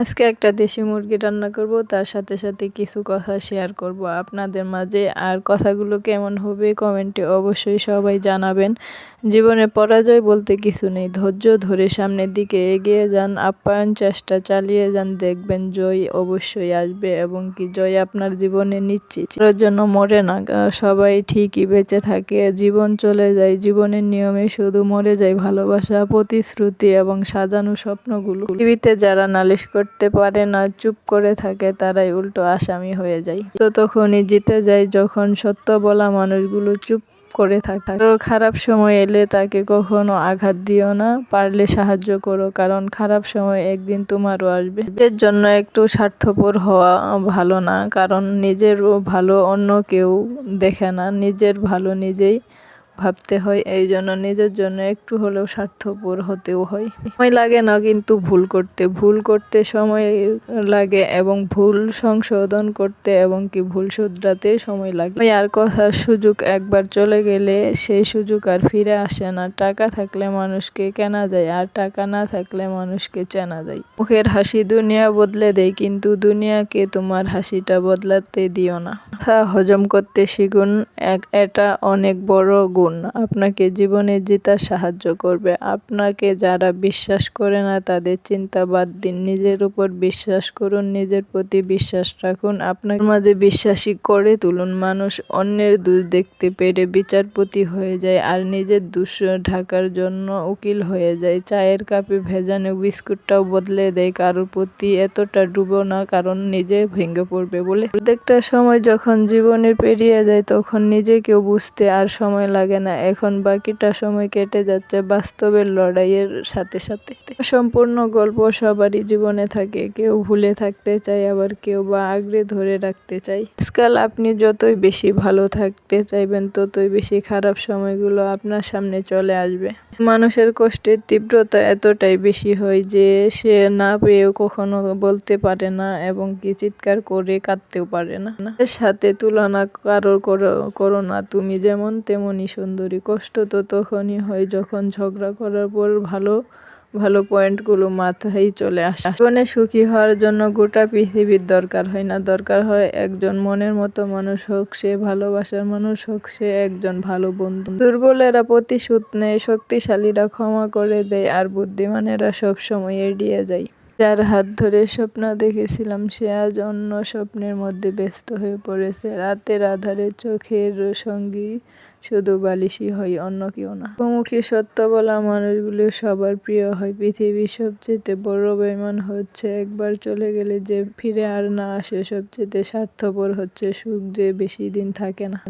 আজকে একটা দেশি মুরগি রান্না করব, তার সাথে সাথে কিছু কথা শেয়ার করব। আপনাদের মাঝে আর কথাগুলো কেমন হবে কমেন্টে অবশ্যই সবাই জানাবেন। জীবনে পরাজয় বলতে কিছু নেই। ধৈর্য ধরে সামনের দিকে এগিয়ে যান, আপ্যায়ন চেষ্টা চালিয়ে যান, দেখবেন জয় অবশ্যই আসবে এবং কি জয় আপনার জীবনে নিশ্চিত। জন্য মরে না, সবাই ঠিকই বেঁচে থাকে, জীবন চলে যায়, জীবনের নিয়মে শুধু মরে যায় ভালোবাসা, প্রতিশ্রুতি এবং সাজানো স্বপ্নগুলো। পৃথিবীতে যারা নালিশ করতে পারে না, চুপ করে থাকে, তারাই উল্টো আসামি হয়ে যায়। তো তখনই জিতে যায় যখন সত্য বলা মানুষগুলো চুপ করে থাকে খারাপ সময় এলে তাকে কখনো আঘাত দিও না, পারলে সাহায্য করো, কারণ খারাপ সময় একদিন তোমারও আসবে। এর জন্য একটু স্বার্থপর হওয়া ভালো না, কারণ নিজের ভালো অন্য কেউ দেখে না। নিজের ভালো নিজেই ভাবতে হয়, এই জন্য নিজের জন্য একটু হলেও স্বার্থপর হতেও হয়। সময় লাগে না কিন্তু ভুল করতে। ভুল করতে সময় লাগে এবং ভুল সংশোধন করতে এবং কি ভুল শুধরাতে সময় লাগে। আর কথার সুযোগ একবার চলে গেলে সেই সুযোগ আর ফিরে আসে না। টাকা থাকলে মানুষকে কেনা যায় আর টাকা না থাকলে মানুষকে চেনা যায়। মুখের হাসি দুনিয়া বদলে দেয় কিন্তু দুনিয়াকে তোমার হাসিটা বদলাতে দিও না। হজম করতে শিখুন এক এটা অনেক বড় গুণ। আপনাকে জীবনে জেতার সাহায্য করবে। আপনাকে যারা বিশ্বাস করে না, তাদের চিন্তা বাদ দিন। নিজের উপর বিশ্বাস করুন, নিজের প্রতি বিশ্বাস রাখুন। আপনার মাঝে বিশ্বাসী করে তুলুন। মানুষ অন্যের দোষ দেখতে পেরে বিচারপতি হয়ে যায় আর নিজের দোষ ঢাকার জন্য উকিল হয়ে যায়। চায়ের কাপে ভেজানো বিস্কুটটাও বদলে দেয়। কারোর প্রতি এতটা ডুবো না, কারণ নিজে ভেঙে পড়বে বলে। প্রত্যেকটা সময় যখন জীবনে পেরিয়ে যায়, তখন নিজেকেও বুঝতে আর সময় লাগে না, এখন বাকিটা সময় কেটে যাচ্ছে বাস্তবের লড়াইয়ের সাথে সাথে। সম্পূর্ণ গল্প সবারই জীবনে থাকে, কেউ ভুলে থাকতে চায়, আবার কেউ বা আগ্রে ধরে রাখতে চাই আজকাল আপনি যতই বেশি ভালো থাকতে চাইবেন, ততই বেশি খারাপ সময়গুলো আপনার সামনে চলে আসবে। মানুষের কষ্টের তীব্রতা এতটাই বেশি হয় যে সে না পেয়েও কখনো বলতে পারে না এবং কি চিৎকার করে কাঁদতেও পারে না। এর সাথে তুলনা কারোর করো না। তুমি যেমন তেমনই সুন্দরী। কষ্ট তো তখনই হয় যখন ঝগড়া করার পর ভালো ভালো পয়েন্টগুলো মাথায় চলে আসে। জীবনে সুখী হওয়ার জন্য গোটা পৃথিবীর দরকার হয় না। দরকার হয় একজন মনের মতো মানুষ হোক, সে ভালোবাসার মানুষ হোক, সে একজন ভালো বন্ধু। দুর্বলেরা প্রতিশোধ নেয়, শক্তিশালীরা ক্ষমা করে দেয়, আর বুদ্ধিমানেরা সবসময় এড়িয়ে যায়। যার হাত ধরে স্বপ্ন দেখেছিলাম, সে আজ অন্য স্বপ্নের মধ্যে ব্যস্ত হয়ে পড়েছে। রাতের আধারে চোখের সঙ্গী শুধু বালিশই হয়, অন্য কেউ না। মুখোমুখি সত্য বলা মানুষগুলো সবার প্রিয় হয়। পৃথিবীর সবচেয়ে বড় বেমান হচ্ছে একবার চলে গেলে যে ফিরে আর না আসে, সবচেয়ে স্বার্থপর হচ্ছে সুখ যে বেশি দিন থাকে না।